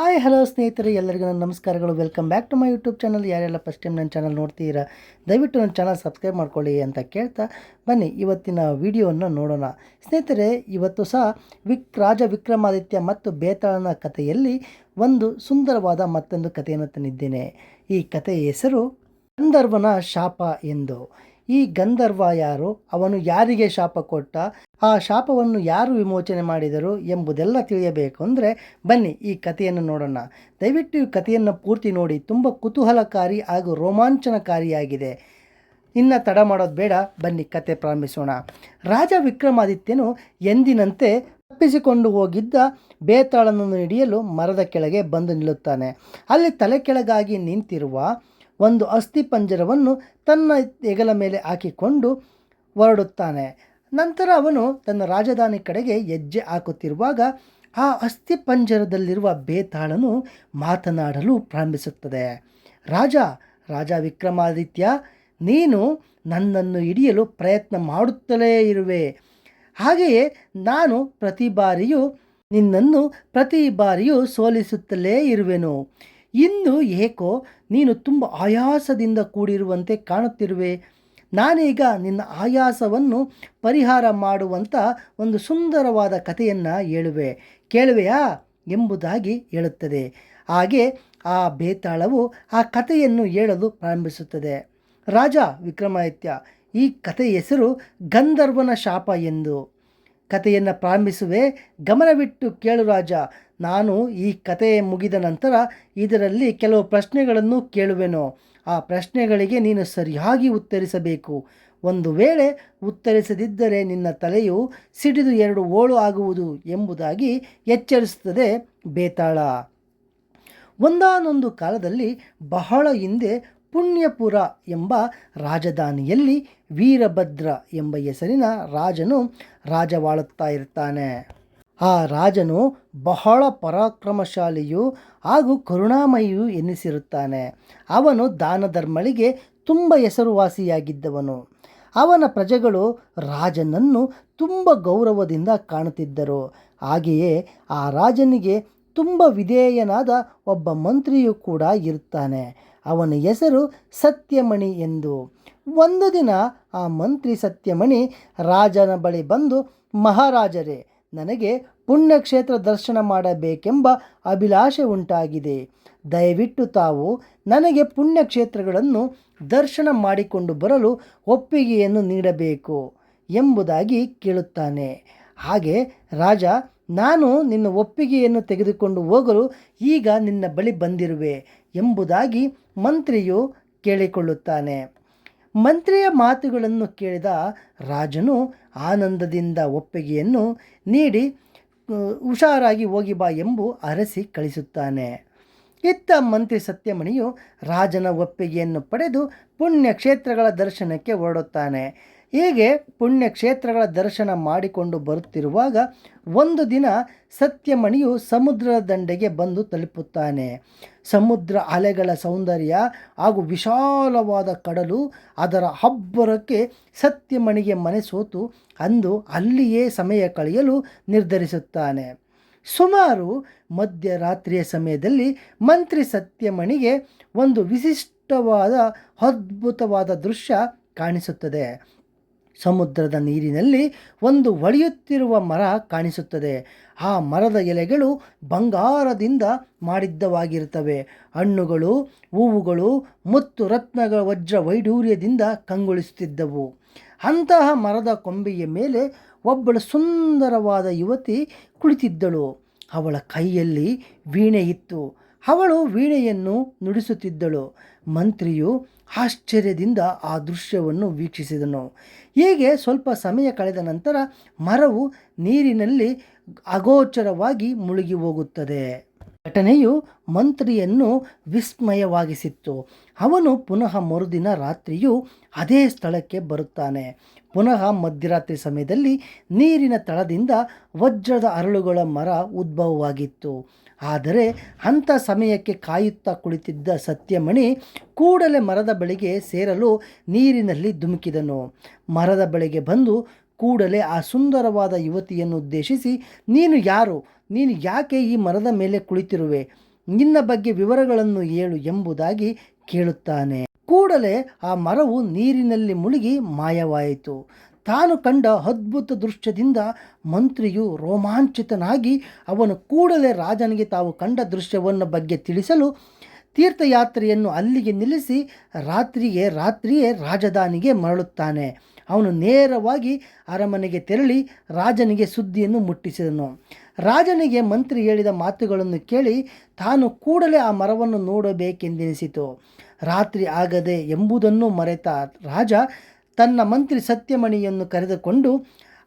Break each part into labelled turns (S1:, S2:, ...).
S1: Hi, hello ಸ್ನೇಹಿತರೆ, ಎಲ್ಲರಿಗೂ ನನ್ನ ನಮಸ್ಕಾರಗಳು. Welcome back to my YouTube channel ಯಾರೆಲ್ಲ ಫಸ್ಟ್ ಟೈಮ್ ನನ್ನ ಚಾನಲ್ ನೋಡ್ತೀರಾ, ದಯವಿಟ್ಟು ನನ್ನ ಚಾನಲ್ ಸಬ್ಸ್ಕ್ರೈಬ್ ಮಾಡ್ಕೊಳ್ಳಿ ಅಂತ ಕೇಳ್ತಾ ಬನ್ನಿ. ಇವತ್ತಿನ ವಿಡಿಯೋವನ್ನು ನೋಡೋಣ. ಸ್ನೇಹಿತರೆ, ಇವತ್ತು ಸಹ ವಿಕ್, ರಾಜ ವಿಕ್ರಮಾದಿತ್ಯ ಮತ್ತು ಬೇತಾಳನ ಕಥೆಯಲ್ಲಿ ಒಂದು ಸುಂದರವಾದ ಮತ್ತೊಂದು ಕಥೆಯನ್ನು ತಂದಿದ್ದೇನೆ. ಈ ಕಥೆಯ ಹೆಸರು ಗಂಧರ್ವನ ಶಾಪ ಎಂದು. ಈ ಗಂಧರ್ವ ಯಾರು? ಅವನು ಯಾರಿಗೆ ಶಾಪ ಕೊಟ್ಟ? ಆ ಶಾಪವನ್ನು ಯಾರು ವಿಮೋಚನೆ ಮಾಡಿದರು ಎಂಬುದೆಲ್ಲ ತಿಳಿಯಬೇಕು ಅಂದರೆ ಬನ್ನಿ ಈ ಕಥೆಯನ್ನು ನೋಡೋಣ. ದಯವಿಟ್ಟು ಈ ಕಥೆಯನ್ನು ಪೂರ್ತಿ ನೋಡಿ. ತುಂಬ ಕುತೂಹಲಕಾರಿ ಹಾಗೂ ರೋಮಾಂಚನಕಾರಿಯಾಗಿದೆ. ಇನ್ನು ತಡ ಮಾಡೋದು ಬೇಡ. ಬನ್ನಿ ಕತೆ ಪ್ರಾರಂಭಿಸೋಣ. ರಾಜ ವಿಕ್ರಮಾದಿತ್ಯನು ಎಂದಿನಂತೆ ತಪ್ಪಿಸಿಕೊಂಡು ಹೋಗಿದ್ದ ಬೇತಾಳನನ್ನು ಹಿಡಿಯಲು ಮರದ ಕೆಳಗೆ ಬಂದು ನಿಲ್ಲುತ್ತಾನೆ. ಅಲ್ಲಿ ತಲೆ ಕೆಳಗಾಗಿ ನಿಂತಿರುವ ಒಂದು ಅಸ್ಥಿಪಂಜರವನ್ನು ತನ್ನ ಹೆಗಲ ಮೇಲೆ ಹಾಕಿಕೊಂಡು ಹೊರಡುತ್ತಾನೆ. ನಂತರ ಅವನು ತನ್ನ ರಾಜಧಾನಿ ಕಡೆಗೆ ಹೆಜ್ಜೆ ಹಾಕುತ್ತಿರುವಾಗ ಆ ಅಸ್ಥಿಪಂಜರದಲ್ಲಿರುವ ಬೇತಾಳನು ಮಾತನಾಡಲು ಪ್ರಾರಂಭಿಸುತ್ತದೆ. ರಾಜ ರಾಜ ವಿಕ್ರಮಾದಿತ್ಯ, ನೀನು ನನ್ನನ್ನು ಹಿಡಿಯಲು ಪ್ರಯತ್ನ ಮಾಡುತ್ತಲೇ ಇರುವೆ. ಹಾಗೆಯೇ ನಾನು ಪ್ರತಿ ಬಾರಿಯೂ ನಿನ್ನನ್ನು ಪ್ರತಿ ಬಾರಿಯೂ ಸೋಲಿಸುತ್ತಲೇ ಇರುವೆನು. ಇಂದು ಏಕೋ ನೀನು ತುಂಬ ಆಯಾಸದಿಂದ ಕೂಡಿರುವಂತೆ ಕಾಣುತ್ತಿರುವೆ. ನಾನೀಗ ನಿನ್ನ ಆಯಾಸವನ್ನು ಪರಿಹಾರ ಮಾಡುವಂಥ ಒಂದು ಸುಂದರವಾದ ಕಥೆಯನ್ನು ಹೇಳುವೆ. ಕೇಳುವೆಯಾ? ಎಂಬುದಾಗಿ ಹೇಳುತ್ತದೆ. ಹಾಗೆ ಆ ಬೇತಾಳವು ಆ ಕಥೆಯನ್ನು ಹೇಳಲು ಪ್ರಾರಂಭಿಸುತ್ತದೆ. ರಾಜ ವಿಕ್ರಮಾದಿತ್ಯ, ಈ ಕಥೆ ಹೆಸರು ಗಂಧರ್ವನ ಶಾಪ ಎಂದು. ಕಥೆಯನ್ನು ಪ್ರಾರಂಭಿಸುವೆ. ಗಮನವಿಟ್ಟು ಕೇಳು ರಾಜ. ನಾನು ಈ ಕತೆ ಮುಗಿದ ನಂತರ ಇದರಲ್ಲಿ ಕೆಲವು ಪ್ರಶ್ನೆಗಳನ್ನು ಕೇಳುವೆನೋ. ಆ ಪ್ರಶ್ನೆಗಳಿಗೆ ನೀನು ಸರಿಯಾಗಿ ಉತ್ತರಿಸಬೇಕು. ಒಂದು ವೇಳೆ ಉತ್ತರಿಸದಿದ್ದರೆ ನಿನ್ನ ತಲೆಯು ಸಿಡಿದು ಎರಡು ಓಳು ಆಗುವುದು ಎಂಬುದಾಗಿ ಎಚ್ಚರಿಸುತ್ತದೆ ಬೇತಾಳ. ಒಂದಾನೊಂದು ಕಾಲದಲ್ಲಿ ಬಹಳ ಹಿಂದೆ ಪುಣ್ಯಪುರ ಎಂಬ ರಾಜಧಾನಿಯಲ್ಲಿ ವೀರಭದ್ರ ಎಂಬ ಹೆಸರಿನ ರಾಜನು ರಾಜವಾಳುತ್ತಾ ಇರ್ತಾನೆ. ಆ ರಾಜನು ಬಹಳ ಪರಾಕ್ರಮಶಾಲಿಯೂ ಹಾಗೂ ಕರುಣಾಮಯಿಯೂ ಎನ್ನಿಸಿರುತ್ತಾನೆ ಅವನು ದಾನ ಧರ್ಮಳಿಗೆ ತುಂಬ ಹೆಸರುವಾಸಿಯಾಗಿದ್ದವನು. ಅವನ ಪ್ರಜೆಗಳು ರಾಜನನ್ನು ತುಂಬ ಗೌರವದಿಂದ ಕಾಣುತ್ತಿದ್ದರು. ಹಾಗೆಯೇ ಆ ರಾಜನಿಗೆ ತುಂಬ ವಿಧೇಯನಾದ ಒಬ್ಬ ಮಂತ್ರಿಯೂ ಕೂಡ ಇರುತ್ತಾನೆ. ಅವನ ಹೆಸರು ಸತ್ಯಮಣಿ ಎಂದು. ಒಂದು ದಿನ ಆ ಮಂತ್ರಿ ಸತ್ಯಮಣಿ ರಾಜನ ಬಳಿ ಬಂದು, ಮಹಾರಾಜರೇ ನನಗೆ ಪುಣ್ಯಕ್ಷೇತ್ರ ದರ್ಶನ ಮಾಡಬೇಕೆಂಬ ಅಭಿಲಾಷೆ ಉಂಟಾಗಿದೆ. ದಯವಿಟ್ಟು ತಾವು ನನಗೆ ಪುಣ್ಯಕ್ಷೇತ್ರಗಳನ್ನು ದರ್ಶನ ಮಾಡಿಕೊಂಡು ಬರಲು ಒಪ್ಪಿಗೆಯನ್ನು ನೀಡಬೇಕು ಎಂಬುದಾಗಿ ಕೇಳುತ್ತಾನೆ. ಹಾಗೆ ರಾಜ, ನಾನು ನಿನ್ನ ಒಪ್ಪಿಗೆಯನ್ನು ತೆಗೆದುಕೊಂಡು ಹೋಗಲು ಈಗ ನಿನ್ನ ಬಳಿ ಬಂದಿರುವೆ ಎಂಬುದಾಗಿ ಮಂತ್ರಿಯು ಕೇಳಿಕೊಳ್ಳುತ್ತಾನೆ. ಮಂತ್ರಿಯ ಮಾತುಗಳನ್ನು ಕೇಳಿದ ರಾಜನು ಆನಂದದಿಂದ ಒಪ್ಪಿಗೆಯನ್ನು ನೀಡಿ ಹುಷಾರಾಗಿ ಹೋಗಿ ಬಾ ಎಂಬು ಅರಸಿ ಕಳಿಸುತ್ತಾನೆ. ಇತ್ತ ಮಂತ್ರಿ ಸತ್ಯಮಣಿಯು ರಾಜನ ಒಪ್ಪಿಗೆಯನ್ನು ಪಡೆದು ಪುಣ್ಯಕ್ಷೇತ್ರಗಳ ದರ್ಶನಕ್ಕೆ ಹೊರಡುತ್ತಾನೆ. ಹೀಗೆ ಪುಣ್ಯಕ್ಷೇತ್ರಗಳ ದರ್ಶನ ಮಾಡಿಕೊಂಡು ಬರುತ್ತಿರುವಾಗ ಒಂದು ದಿನ ಸತ್ಯಮಣಿಯು ಸಮುದ್ರದ ದಂಡೆಗೆ ಬಂದು ತಲುಪುತ್ತಾನೆ. ಸಮುದ್ರ ಅಲೆಗಳ ಸೌಂದರ್ಯ ಹಾಗೂ ವಿಶಾಲವಾದ ಕಡಲು ಅದರ ಹಬ್ಬರಕ್ಕೆ ಸತ್ಯಮಣಿಗೆ ಮನೆ ಸೋತು ಅಂದು ಅಲ್ಲಿಯೇ ಸಮಯ ಕಳೆಯಲು ನಿರ್ಧರಿಸುತ್ತಾನೆ. ಸುಮಾರು ಮಧ್ಯರಾತ್ರಿಯ ಸಮಯದಲ್ಲಿ ಮಂತ್ರಿ ಸತ್ಯಮಣಿಗೆ ಒಂದು ವಿಶಿಷ್ಟವಾದ ಅದ್ಭುತವಾದ ದೃಶ್ಯ ಕಾಣಿಸುತ್ತದೆ. ಸಮುದ್ರದ ನೀರಿನಲ್ಲಿ ಒಂದು ಒಳಿಯುತ್ತಿರುವ ಮರ ಕಾಣಿಸುತ್ತದೆ. ಆ ಮರದ ಎಲೆಗಳು ಬಂಗಾರದಿಂದ ಮಾಡಿದ್ದವಾಗಿರುತ್ತವೆ. ಹಣ್ಣುಗಳು, ಹೂವುಗಳು ಮತ್ತು ರತ್ನಗಳ ವಜ್ರ ವೈಡೂರ್ಯದಿಂದ ಕಂಗೊಳಿಸುತ್ತಿದ್ದವು. ಅಂತಹ ಮರದ ಕೊಂಬೆಯ ಮೇಲೆ ಒಬ್ಬಳು ಸುಂದರವಾದ ಯುವತಿ ಕುಳಿತಿದ್ದಳು. ಅವಳ ಕೈಯಲ್ಲಿ ವೀಣೆ ಇತ್ತು. ಅವಳು ವೀಣೆಯನ್ನು ನುಡಿಸುತ್ತಿದ್ದಳು. ಮಂತ್ರಿಯು ಆಶ್ಚರ್ಯದಿಂದ ಆ ದೃಶ್ಯವನ್ನು ವೀಕ್ಷಿಸಿದನು. ಹೀಗೆ ಸ್ವಲ್ಪ ಸಮಯ ಕಳೆದ ನಂತರ ಮರವು ನೀರಿನಲ್ಲಿ ಅಗೋಚರವಾಗಿ ಮುಳುಗಿ ಹೋಗುತ್ತದೆ. ಘಟನೆಯು ಮಂತ್ರಿಯನ್ನು ವಿಸ್ಮಯವಾಗಿಸಿತ್ತು. ಅವನು ಪುನಃ ಮರುದಿನ ರಾತ್ರಿಯೂ ಅದೇ ಸ್ಥಳಕ್ಕೆ ಬರುತ್ತಾನೆ. ಪುನಃ ಮಧ್ಯರಾತ್ರಿ ಸಮಯದಲ್ಲಿ ನೀರಿನ ತಳದಿಂದ ವಜ್ರದ ಅರಳುಗಳ ಮರ ಉದ್ಭವವಾಗಿತ್ತು. ಆದರೆ ಅಂಥ ಸಮಯಕ್ಕೆ ಕಾಯುತ್ತಾ ಕುಳಿತಿದ್ದ ಸತ್ಯಮಣಿ ಕೂಡಲೇ ಮರದ ಬಳಿಗೆ ಸೇರಲು ನೀರಿನಲ್ಲಿ ಧುಮುಕಿದನು. ಮರದ ಬಳಿಗೆ ಬಂದು ಕೂಡಲೇ ಆ ಸುಂದರವಾದ ಯುವತಿಯನ್ನು ಉದ್ದೇಶಿಸಿ, ನೀನು ಯಾರು? ನೀನು ಯಾಕೆ ಈ ಮರದ ಮೇಲೆ ಕುಳಿತಿರುವೆ? ನಿನ್ನ ಬಗ್ಗೆ ವಿವರಗಳನ್ನು ಹೇಳು ಎಂಬುದಾಗಿ ಕೇಳುತ್ತಾನೆ. ಕೂಡಲೇ ಆ ಮರವು ನೀರಿನಲ್ಲಿ ಮುಳುಗಿ ಮಾಯವಾಯಿತು. ತಾನು ಕಂಡ ಅದ್ಭುತ ದೃಶ್ಯದಿಂದ ಮಂತ್ರಿಯು ರೋಮಾಂಚಿತನಾಗಿ ಅವನು ಕೂಡಲೇ ರಾಜನಿಗೆ ತಾವು ಕಂಡ ದೃಶ್ಯವನ್ನು ಬಗ್ಗೆ ತಿಳಿಸಲು ತೀರ್ಥಯಾತ್ರೆಯನ್ನು ಅಲ್ಲಿಗೆ ನಿಲ್ಲಿಸಿ ರಾತ್ರಿಗೆ ರಾತ್ರಿಯೇ ರಾಜಧಾನಿಗೆ ಮರಳುತ್ತಾನೆ. ಅವನು ನೇರವಾಗಿ ಅರಮನೆಗೆ ತೆರಳಿ ರಾಜನಿಗೆ ಸುದ್ದಿಯನ್ನು ಮುಟ್ಟಿಸಿದನು. ರಾಜನಿಗೆ ಮಂತ್ರಿ ಹೇಳಿದ ಮಾತುಗಳನ್ನು ಕೇಳಿ ತಾನು ಕೂಡಲೇ ಆ ಮರವನ್ನು ನೋಡಬೇಕೆಂದೆನಿಸಿತು. ರಾತ್ರಿ ಆಗದೆ ಎಂಬುದನ್ನು ಮರೆತ ರಾಜ ತನ್ನ ಮಂತ್ರಿ ಸತ್ಯಮಣಿಯನ್ನು ಕರೆದುಕೊಂಡು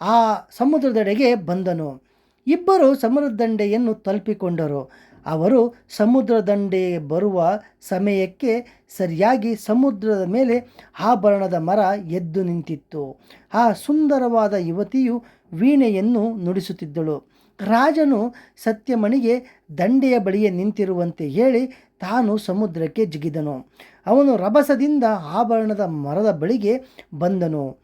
S1: ಆ ಸಮುದ್ರದೆಡೆಗೆ ಬಂದನು. ಇಬ್ಬರು ಸಮುದ್ರದಂಡೆಯನ್ನು ತಲುಪಿಕೊಂಡರು. ಅವರು ಸಮುದ್ರ ದಂಡೆಗೆ ಬರುವ ಸಮಯಕ್ಕೆ ಸರಿಯಾಗಿ ಸಮುದ್ರದ ಮೇಲೆ ಆಭರಣದ ಮರ ಎದ್ದು ನಿಂತಿತ್ತು. ಆ ಸುಂದರವಾದ ಯುವತಿಯು ವೀಣೆಯನ್ನು ನುಡಿಸುತ್ತಿದ್ದಳು. ರಾಜನು ಸತ್ಯಮಣಿಗೆ ದಂಡೆಯ ಬಳಿಯೇ ನಿಂತಿರುವಂತೆ ಹೇಳಿ ತಾನು ಸಮುದ್ರಕ್ಕೆ ಜಿಗಿದನು. ಅವನು ರಭಸದಿಂದ ಆಭರಣದ ಮರದ ಬಳಿಗೆ ಬಂದನು.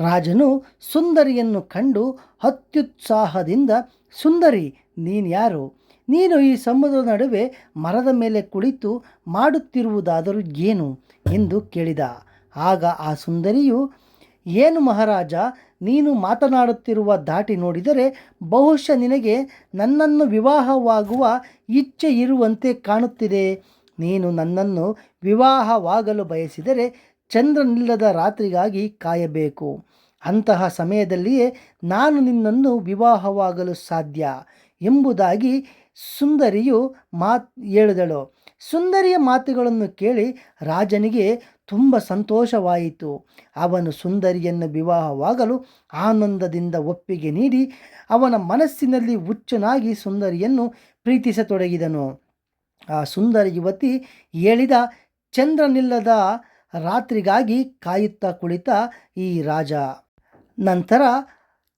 S1: ರಾಜನು ಸುಂದರಿಯನ್ನು ಕಂಡು ಅತ್ಯುತ್ಸಾಹದಿಂದ, ಸುಂದರಿ ನೀನು ಯಾರು ನೀನು ಈ ಸಮುದ್ರದ ನಡುವೆ ಮರದ ಮೇಲೆ ಕುಳಿತು ಮಾಡುತ್ತಿರುವುದಾದರೂ ಏನು ಎಂದು ಕೇಳಿದ. ಆಗ ಆ ಸುಂದರಿಯು, ಏನು ಮಹಾರಾಜ, ನೀನು ಮಾತನಾಡುತ್ತಿರುವ ದಾಟಿ ನೋಡಿದರೆ ಬಹುಶಃ ನಿನಗೆ ನನ್ನನ್ನು ವಿವಾಹವಾಗುವ ಇಚ್ಛೆ ಇರುವಂತೆ ಕಾಣುತ್ತಿದೆ. ನೀನು ನನ್ನನ್ನು ವಿವಾಹವಾಗಲು ಬಯಸಿದರೆ ಚಂದ್ರನಿಲ್ಲದ ರಾತ್ರಿಗಾಗಿ ಕಾಯಬೇಕು. ಅಂತಹ ಸಮಯದಲ್ಲಿಯೇ ನಾನು ನಿನ್ನನ್ನು ವಿವಾಹವಾಗಲು ಸಾಧ್ಯ ಎಂಬುದಾಗಿ ಸುಂದರಿಯು ಮಾತು ಹೇಳಿದಳು. ಸುಂದರಿಯ ಮಾತುಗಳನ್ನು ಕೇಳಿ ರಾಜನಿಗೆ ತುಂಬ ಸಂತೋಷವಾಯಿತು. ಅವನು ಸುಂದರಿಯನ್ನು ವಿವಾಹವಾಗಲು ಆನಂದದಿಂದ ಒಪ್ಪಿಗೆ ನೀಡಿ ಅವನ ಮನಸ್ಸಿನಲ್ಲಿ ಹುಚ್ಚನಾಗಿ ಸುಂದರಿಯನ್ನು ಪ್ರೀತಿಸತೊಡಗಿದನು. ಆ ಸುಂದರ ಯುವತಿ ಹೇಳಿದ ಚಂದ್ರನಿಲ್ಲದ ರಾತ್ರಿಗಾಗಿ ಕಾಯುತ್ತಾ ಕುಳಿತ ಈ ರಾಜ. ನಂತರ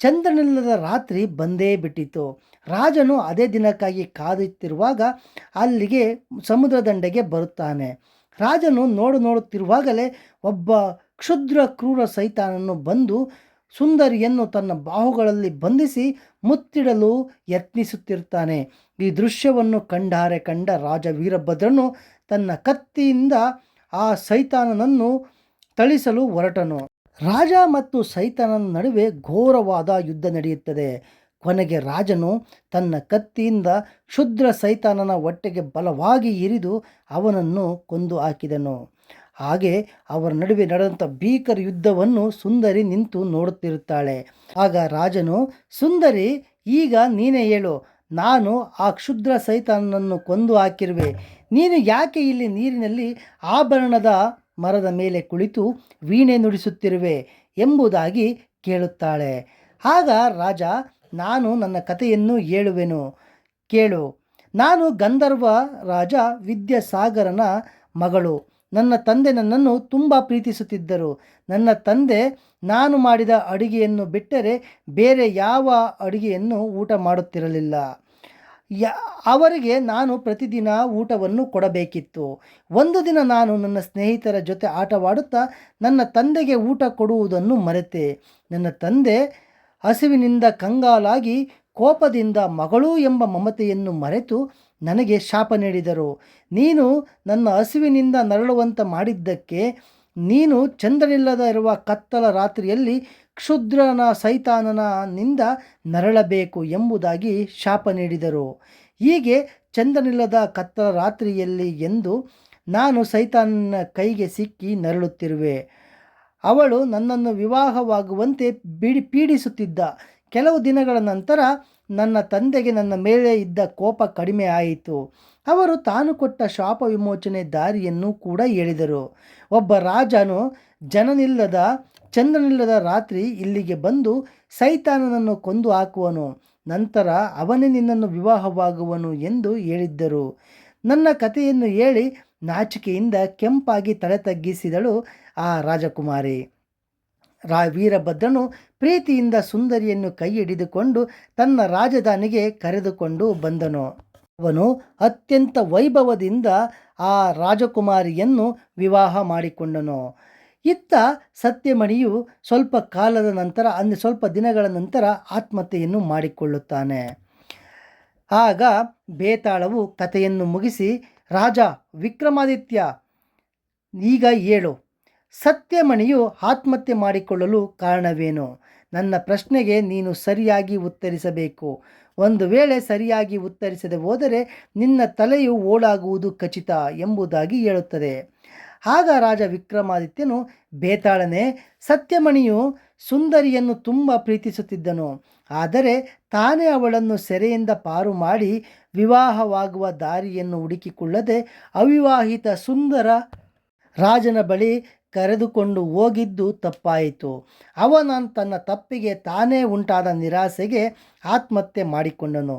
S1: ಚಂದ್ರನಿಲ್ಲದ ರಾತ್ರಿ ಬಂದೇ ಬಿಟ್ಟಿತು. ರಾಜನು ಅದೇ ದಿನಕ್ಕಾಗಿ ಕಾದುತ್ತಿರುವಾಗ ಅಲ್ಲಿಗೆ ಸಮುದ್ರ ದಂಡೆಗೆ ಬರುತ್ತಾನೆ. ರಾಜನು ನೋಡು ನೋಡುತ್ತಿರುವಾಗಲೇ ಒಬ್ಬ ಕ್ಷುದ್ರ ಕ್ರೂರ ಸೈತಾನನ್ನು ಬಂದು ಸುಂದರಿಯನ್ನು ತನ್ನ ಬಾಹುಗಳಲ್ಲಿ ಬಂಧಿಸಿ ಮುತ್ತಿಡಲು ಯತ್ನಿಸುತ್ತಿರ್ತಾನೆ. ಈ ದೃಶ್ಯವನ್ನು ಕಂಡಾರೆ ಕಂಡ ರಾಜ ವೀರಭದ್ರನು ತನ್ನ ಕತ್ತಿಯಿಂದ ಆ ಸೈತಾನನನ್ನು ಥಳಿಸಲು ಹೊರಟನು. ರಾಜ ಮತ್ತು ಸೈತಾನನ ನಡುವೆ ಘೋರವಾದ ಯುದ್ಧ ನಡೆಯುತ್ತದೆ. ಕೊನೆಗೆ ರಾಜನು ತನ್ನ ಕತ್ತಿಯಿಂದ ಕ್ಷುದ್ರ ಸೈತಾನನ ಹೊಟ್ಟೆಗೆ ಬಲವಾಗಿ ಇರಿದು ಅವನನ್ನು ಕೊಂದು ಹಾಕಿದನು. ಹಾಗೆ ಅವರ ನಡುವೆ ನಡೆದಂಥ ಭೀಕರ ಯುದ್ಧವನ್ನು ಸುಂದರಿ ನಿಂತು ನೋಡುತ್ತಿರುತ್ತಾಳೆ. ಆಗ ರಾಜನು, ಸುಂದರಿ, ಈಗ ನೀನೇ ಹೇಳು. ನಾನು ಆ ಕ್ಷುದ್ರ ಸೈತಾನನನ್ನು ಕೊಂದು ಹಾಕಿರುವೆ. ನೀನು ಯಾಕೆ ಇಲ್ಲಿ ನೀರಿನಲ್ಲಿ ಆಭರಣದ ಮರದ ಮೇಲೆ ಕುಳಿತು ವೀಣೆ ನುಡಿಸುತ್ತಿರುವೆ ಎಂಬುದಾಗಿ ಕೇಳುತ್ತಾಳೆ. ಆಗ ರಾಜ, ನಾನು ನನ್ನ ಕಥೆಯನ್ನು ಹೇಳುವೆನು. ಕೇಳು. ನಾನು ಗಂಧರ್ವ ರಾಜ, ವಿದ್ಯಾಸಾಗರನ ಮಗಳು. ನನ್ನ ತಂದೆ ನನ್ನನ್ನು ತುಂಬ ಪ್ರೀತಿಸುತ್ತಿದ್ದರು. ನನ್ನ ತಂದೆ ನಾನು ಮಾಡಿದ ಅಡುಗೆಯನ್ನು ಬಿಟ್ಟರೆ ಬೇರೆ ಯಾವ ಅಡುಗೆಯನ್ನು ಊಟ ಮಾಡುತ್ತಿರಲಿಲ್ಲ. ಯ, ಅವರಿಗೆ ನಾನು ಪ್ರತಿದಿನ ಊಟವನ್ನು ಕೊಡಬೇಕಿತ್ತು. ಒಂದು ದಿನ ನಾನು ನನ್ನ ಸ್ನೇಹಿತರ ಜೊತೆ ಆಟವಾಡುತ್ತಾ ನನ್ನ ತಂದೆಗೆ ಊಟ ಕೊಡುವುದನ್ನು ಮರೆತೆ. ನನ್ನ ತಂದೆ ಹಸಿವಿನಿಂದ ಕಂಗಾಲಾಗಿ ಕೋಪದಿಂದ ಮಗಳು ಎಂಬ ಮಮತೆಯನ್ನು ಮರೆತು ನನಗೆ ಶಾಪ ನೀಡಿದರು. ನೀನು ನನ್ನ ಹಸಿವಿನಿಂದ ನರಳುವಂತ ಮಾಡಿದ್ದಕ್ಕೆ ನೀನು ಚಂದ್ರನಿಲ್ಲದ ಇರುವ ಕತ್ತಲ ರಾತ್ರಿಯಲ್ಲಿ ಕ್ಷುದ್ರನ ಸೈತಾನನಿಂದ ನರಳಬೇಕು ಎಂಬುದಾಗಿ ಶಾಪ ನೀಡಿದರು. ಹೀಗೆ ಚಂದನಿಲ್ಲದ ಕತ್ತಲ ರಾತ್ರಿಯಲ್ಲಿ ಎಂದು ನಾನು ಸೈತಾನನ ಕೈಗೆ ಸಿಕ್ಕಿ ನರಳುತ್ತಿರುವೆ. ಅವಳು ನನ್ನನ್ನು ವಿವಾಹವಾಗುವಂತೆ ಬಿಡಿ ಪೀಡಿಸುತ್ತಿದ್ದ. ಕೆಲವು ದಿನಗಳ ನಂತರ ನನ್ನ ತಂದೆಗೆ ನನ್ನ ಮೇಲೆ ಇದ್ದ ಕೋಪ ಕಡಿಮೆ ಆಯಿತು. ಅವರು ತಾನು ಕೊಟ್ಟ ಶಾಪ ವಿಮೋಚನೆ ದಾರಿಯನ್ನು ಕೂಡ ಹೇಳಿದರು. ಒಬ್ಬ ರಾಜನು ಜನನಿಲ್ಲದ ಚಂದ್ರನಿಲ್ಲದ ರಾತ್ರಿ ಇಲ್ಲಿಗೆ ಬಂದು ಸೈತಾನನನ್ನು ಕೊಂದು ಹಾಕುವನು. ನಂತರ ಅವನೇ ನಿನ್ನನ್ನು ವಿವಾಹವಾಗುವನು ಎಂದು ಹೇಳಿದ್ದರು. ನನ್ನ ಕಥೆಯನ್ನು ಹೇಳಿ ನಾಚಿಕೆಯಿಂದ ಕೆಂಪಾಗಿ ತಲೆ ತಗ್ಗಿಸಿದಳು ಆ ರಾಜಕುಮಾರಿ. ರಾ ವೀರಭದ್ರನು ಪ್ರೀತಿಯಿಂದ ಸುಂದರಿಯನ್ನು ಕೈ ಹಿಡಿದುಕೊಂಡು ತನ್ನ ರಾಜಧಾನಿಗೆ ಕರೆದುಕೊಂಡು ಬಂದನು. ಅವನು ಅತ್ಯಂತ ವೈಭವದಿಂದ ಆ ರಾಜಕುಮಾರಿಯನ್ನು ವಿವಾಹ ಮಾಡಿಕೊಂಡನು. ಇತ್ತ ಸತ್ಯಮಣಿಯು ಸ್ವಲ್ಪ ಕಾಲದ ನಂತರ ಅಂದರೆ ಸ್ವಲ್ಪ ದಿನಗಳ ನಂತರ ಆತ್ಮಹತ್ಯೆಯನ್ನು ಮಾಡಿಕೊಳ್ಳುತ್ತಾನೆ. ಆಗ ಬೇತಾಳವು ಕಥೆಯನ್ನು ಮುಗಿಸಿ, ರಾಜ ವಿಕ್ರಮಾದಿತ್ಯ, ಈಗ ಏಳು ಸತ್ಯಮಣಿಯು ಆತ್ಮಹತ್ಯೆ ಮಾಡಿಕೊಳ್ಳಲು ಕಾರಣವೇನು? ನನ್ನ ಪ್ರಶ್ನೆಗೆ ನೀನು ಸರಿಯಾಗಿ ಉತ್ತರಿಸಬೇಕು. ಒಂದು ವೇಳೆ ಸರಿಯಾಗಿ ಉತ್ತರಿಸದೆ ಹೋದರೆ ನಿನ್ನ ತಲೆಯು ಓಡಾಗುವುದು ಖಚಿತ ಎಂಬುದಾಗಿ ಹೇಳುತ್ತದೆ. ಆಗ ರಾಜ ವಿಕ್ರಮಾದಿತ್ಯನು, ಬೇತಾಳನೆ, ಸತ್ಯಮಣಿಯು ಸುಂದರಿಯನ್ನು ತುಂಬ ಪ್ರೀತಿಸುತ್ತಿದ್ದನು. ಆದರೆ ತಾನೇ ಅವಳನ್ನು ಸೆರೆಯಿಂದ ಪಾರು ಮಾಡಿ ವಿವಾಹವಾಗುವ ದಾರಿಯನ್ನು ಹುಡುಕಿಕೊಳ್ಳದೆ ಅವಿವಾಹಿತ ಸುಂದರ ರಾಜನ ಬಳಿ ಕರೆದುಕೊಂಡು ಹೋಗಿದ್ದು ತಪ್ಪಾಯಿತು. ಅವನ ತನ್ನ ತಪ್ಪಿಗೆ ತಾನೇ ಉಂಟಾದ ನಿರಾಸೆಗೆ ಆತ್ಮಹತ್ಯೆ ಮಾಡಿಕೊಂಡನು.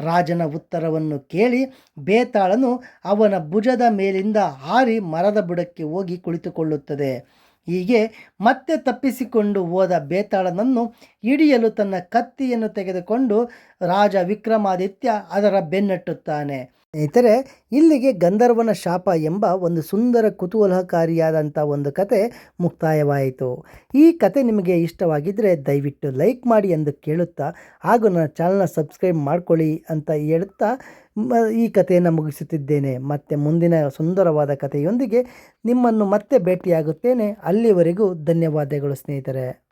S1: ರಾಜನ ಉತ್ತರವನ್ನು ಕೇಳಿ ಬೇತಾಳನು ಅವನ ಭುಜದ ಮೇಲಿಂದ ಹಾರಿ ಮರದ ಬುಡಕ್ಕೆ ಹೋಗಿ ಕುಳಿತುಕೊಳ್ಳುತ್ತದೆ. ಹೀಗೆ ಮತ್ತೆ ತಪ್ಪಿಸಿಕೊಂಡು ಹೋದ ಬೇತಾಳನನ್ನು ಹಿಡಿಯಲು ತನ್ನ ಕತ್ತಿಯನ್ನು ತೆಗೆದುಕೊಂಡು ರಾಜ ವಿಕ್ರಮಾದಿತ್ಯ ಅದರ ಬೆನ್ನಟ್ಟುತ್ತಾನೆ. ಸ್ನೇಹಿತರೆ, ಇಲ್ಲಿಗೆ ಗಂಧರ್ವನ ಶಾಪ ಎಂಬ ಒಂದು ಸುಂದರ ಕುತೂಹಲಕಾರಿಯಾದಂಥ ಒಂದು ಕತೆ ಮುಕ್ತಾಯವಾಯಿತು. ಈ ಕತೆ ನಿಮಗೆ ಇಷ್ಟವಾಗಿದ್ದರೆ ದಯವಿಟ್ಟು ಲೈಕ್ ಮಾಡಿ ಎಂದು ಕೇಳುತ್ತಾ, ಹಾಗೂ ನನ್ನ ಚಾನಲ್ನ ಸಬ್ಸ್ಕ್ರೈಬ್ ಮಾಡ್ಕೊಳ್ಳಿ ಅಂತ ಹೇಳುತ್ತಾ ಈ ಕಥೆಯನ್ನು ಮುಗಿಸುತ್ತಿದ್ದೇನೆ. ಮತ್ತು ಮುಂದಿನ ಸುಂದರವಾದ ಕಥೆಯೊಂದಿಗೆ ನಿಮ್ಮನ್ನು ಮತ್ತೆ ಭೇಟಿಯಾಗುತ್ತೇನೆ. ಅಲ್ಲಿವರೆಗೂ ಧನ್ಯವಾದಗಳು ಸ್ನೇಹಿತರೆ.